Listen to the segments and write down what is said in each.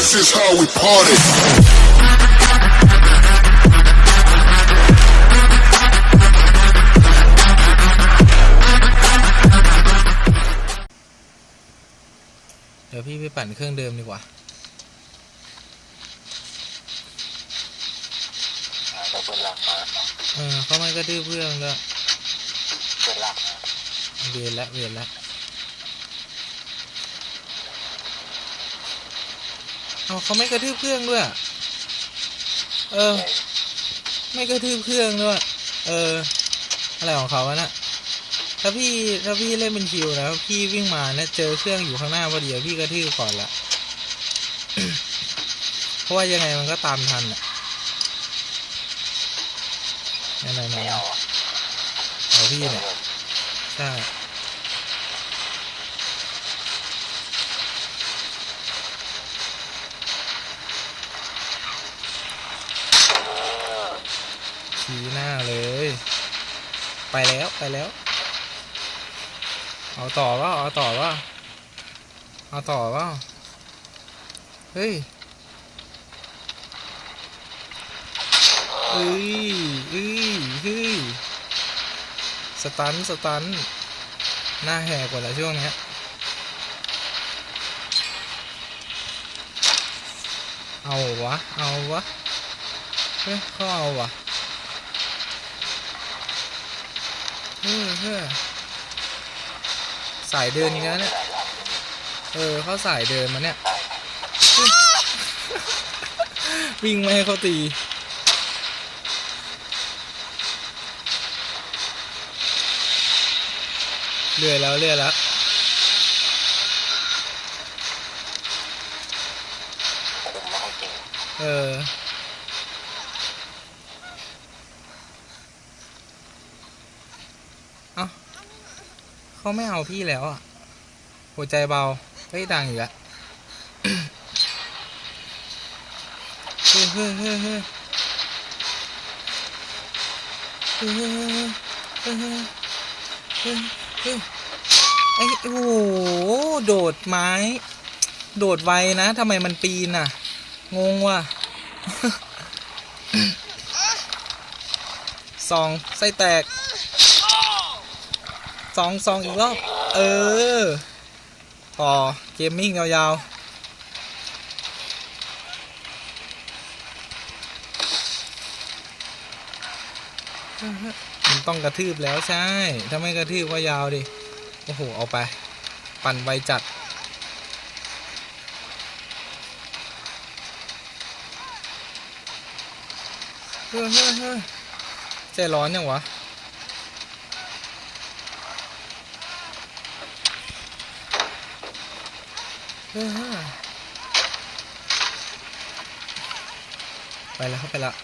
This is how we party. เดี๋ยวพี่ไปปั่นเครื่องเดิมดีกว่า เราเปิดหลักมาเออเขาไม่กระดื้อเพื่อนก็เปิดหลัก เวียนละเวียนละ เอาเขาไม่กระทืบเครื่องด้วย เออ ไม่กระทืบเครื่องด้วย เออ อะไรของเขาวะนะถ้าพี่ถ้าพี่เล่นเป็นคิวนะพี่วิ่งมาเนี่ยเจอเครื่องอยู่ข้างหน้าพอดีอะพี่กระทืบก่อนละเพราะว่ายังไงมันก็ตามทันอะไหนๆไม่เอาๆเอาพี่เนี่ยใช่ ชี้หน้าเลย ไปแล้วไปแล้ว เอาต่อว่าเอาต่อว่าเอาต่อว่าเฮ้ยเอ้ยเอ้ยเฮ้ยสตันสตันหน้าแหกกว่าละช่วงนี้เอาวะ เอาวะ เฮ้ยเขาเอาวะ เฮ้ยเฮ้ยสายเดินอีกแล้วเนี่ย เออเขาสายเดินมาเนี่ย วิ่งไม่ให้เขาตี เรื่อยแล้วเรื่อยแล้วเออ เอา เขาไม่เอาพี่แล้วอะ หัวใจเบาเฮ้ยดังอีกแล้วเฮ้ยเฮ้ยเฮ้ยเฮ้ยเฮ้ยเฮ้ยเฮ้ยเฮ้ยเฮ้ยเฮ้ยไอ้โอ้โหโดดไม้ โดดไวนะทำไมมันปีนอะ งงว่ะสองไส้แตก องสองอีกรอบ เออ ต่อ เกมมิ่งยาวๆ มันต้องกระทืบแล้วใช่ ถ้าไม่กระทืบก็ยาวดิ โอ้โห เอาไป ปั่นไวจัดเฮ้ยเฮ้ยเฮ้ยใจร้อนยังวะ เฮ้ยเฮ้ย ไปแล้วไปล้ว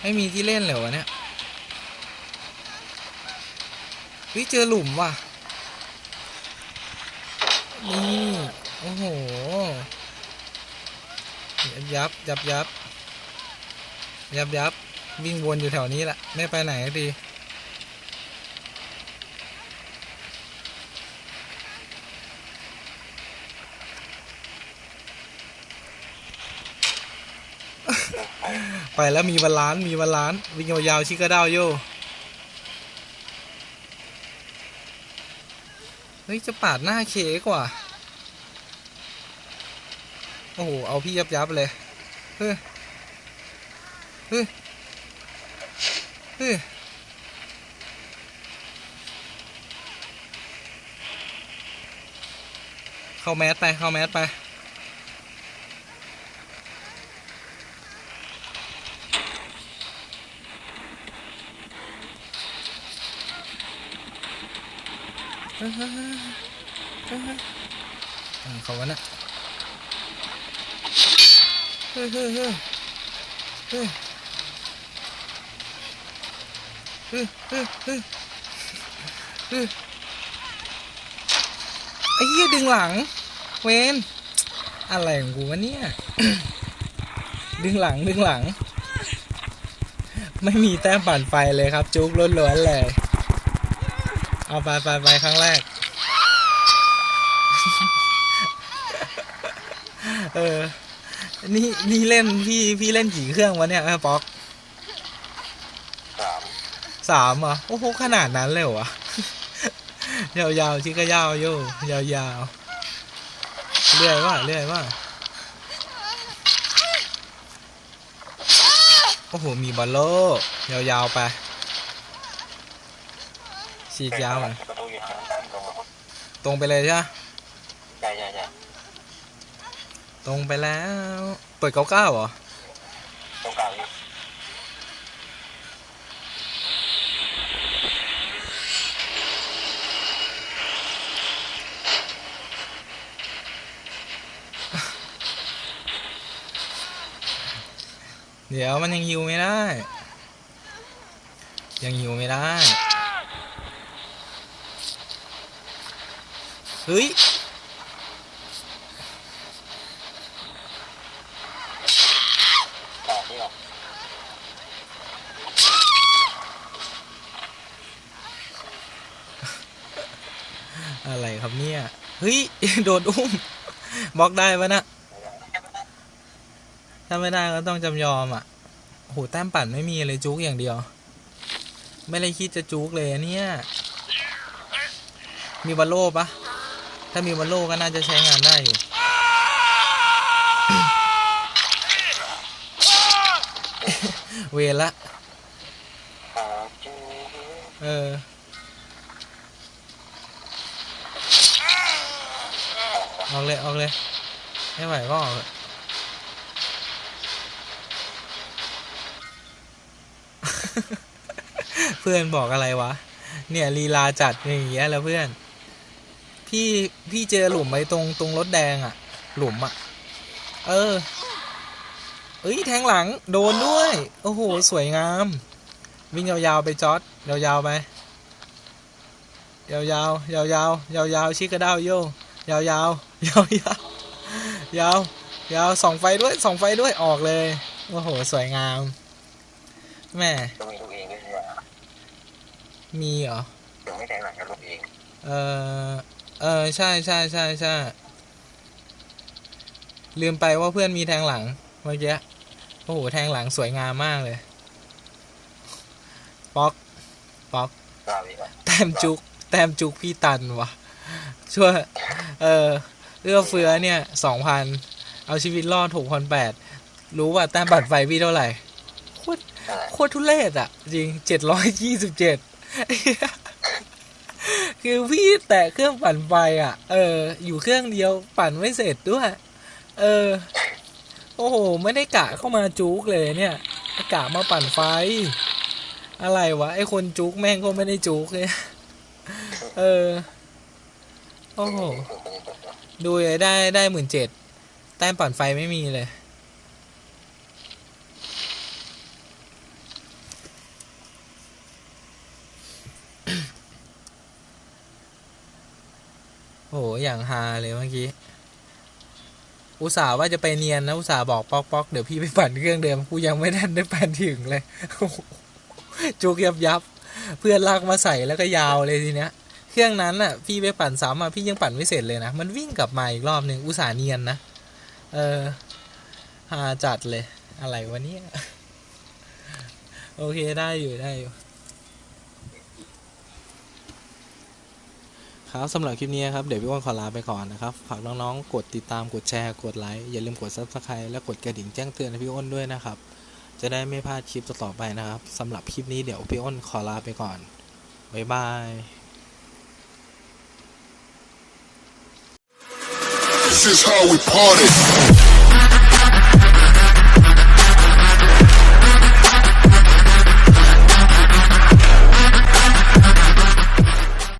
ไม่มีที่เล่นเลยวะเนี่ยเฮ้ยเจอหลุมว่ะ นี่ โอ้โห ยับยับยับยับยับวิ่งวนอยู่แถวนี้แหละ ไม่ไปไหนดี ไปแล้วมีบาลานมีบาลานวิ่งยาวๆชิคาดาวโยเฮ้ยจะปาดหน้าเคกว่า โอ้โห เอาพี่ยับยับเลย เฮ้ย เฮ้ย เฮ้ยเข้าแมสไป เข้าแมสไป เฮ้ยเฮ้ยเฮ้ยเขาวะนะเฮ้ยเฮ้ยเฮ้ยเฮ้ยเฮ้ยเฮ้ยเฮ้ยเฮ้ยไอ้เหี้ยดึงหลัง เวนอะไรของกูวะเนี่ย ดึงหลังดึงหลัง ไม่มีแต้มปั่นไฟเลยครับ จุกล้วนๆเลย เอาไปไปไปครั้งแรก เออ นี่นี่เล่นพี่พี่เล่นกี่เครื่องวะเนี่ยเออป๊อกสามสามเหรอะโอ้โหขนาดนั้นเลยเหรอวะยาวๆชิก็ยาวโยยาวๆเรื่อยว่าเรื่อยว่าโอ้โหมีบอลโลยาวๆไป ฉีกยาวหน่อยประตูอยู่ทางด้านตรงตรงไปเลยใช่ปะใช่ใช่ใช่ตรงไปแล้ว เปิดเก้าเก้าเหรอ ตรงกลางอยู่เดี๋ยวมันยังฮิวไม่ได้ ยังฮิวไม่ได้ เฮ้ย ต่อที่ออกอะไรครับเนี่ย เฮ้ย โดนอุ้มบล็อกได้ปะนะ ถ้าไม่ได้ก็ต้องจำยอมอะโหแต้มปั่นไม่มีเลยจุกอย่างเดียว ไม่ได้คิดจะจุกเลยเนี่ย มีบอลโล่ปะ ถ้ามีบอลโล่ก็น่าจะใช้งานได้อยู่เวรละอ่าจูเออออกเลยออกเลยไม่ไหวก็ออกเถอะเพื่อนบอกอะไรวะ เนี่ยลีลาจัดอย่างเงี้ยแล้วเพื่อน พี่พี่เจอหลุมไว้ตรงตรงรถแดงอะหลุมอะเออ เอ้ยแทงหลังโดนด้วย โอ้โห สวยงาม วิ่งยาวๆไปจอดยาวๆไปยาวๆยาวๆยาวๆชิคกระด้าวโยยาวๆยาวยาวยาวยาวยาวส่องไฟด้วยส่องไฟด้วยออกเลย โอ้โห สวยงาม แม่จะมีลูกเองด้วยใช่ไหมมีเหรอเดี๋ยวไม่แทงหลังกับลูกเองเออ เออ ใช่ใช่ใช่ใช่ลืมไปว่าเพื่อนมีแทงหลังเมื่อกี้โอ้โห แทงหลังสวยงามมากเลย ป๊อก ป๊อก แต้มจุก แต้มจุกพี่ตันวะช่วยเออ เอื้อเฟื้อเนี่ยสองพัน เอาชีวิตรอดหกพันแปด รู้ว่าแต้มบัตรไฟพี่เท่าไหร่ โคตรอะไรโคตรทุเรศอะ จริงเจ็ดร้อยยี่สิบเจ็ด คือพี่แตะเครื่องปั่นไฟอะ เออ อยู่เครื่องเดียวปั่นไม่เสร็จด้วย เออ โอ้โห ไม่ได้กะเข้ามาจุกเลยเนี่ยกะมาปั่นไฟ อะไรวะไอคนจุกแม่งก็ไม่ได้จุกเลยเออ โอ้โห ดูเลยได้ได้หมื่นเจ็ดแต้มปั่นไฟไม่มีเลย โอ้โห อย่างฮาเลยเมื่อกี้ อุตส่าห์ว่าจะไปเนียนนะ อุตส่าห์บอกป๊อกป๊อกเดี๋ยวพี่ไปปั่นเครื่องเดิม กูยังไม่ทันได้ปั่นถึงเลยจุกยับยับ เพื่อนลากมาใส่แล้วก็ยาวเลยทีเนี้ย เครื่องนั้นน่ะ พี่ไปปั่นซ้ำอะ พี่ยังปั่นไม่เสร็จเลยนะ มันวิ่งกลับมาอีกรอบหนึ่งอุตส่าห์เนียนนะ เออฮาจัดเลย อะไรวะเนี่ย โอเคได้อยู่ได้อยู่ ครับสำหรับคลิปนี้ครับ เดี๋ยวพี่อ้วนขอลาไปก่อนนะครับ ฝากน้องๆ กดติดตามกดแชร์ กดไลค์อย่าลืมกด subscribe และกดกระดิ่งแจ้งเตือนให้พี่อ้นด้วยนะครับ จะได้ไม่พลาดคลิปต่อๆไปนะครับสำหรับคลิปนี้เดี๋ยวพี่อ้นขอลาไปก่อนบ๊ายบาย This is how we party.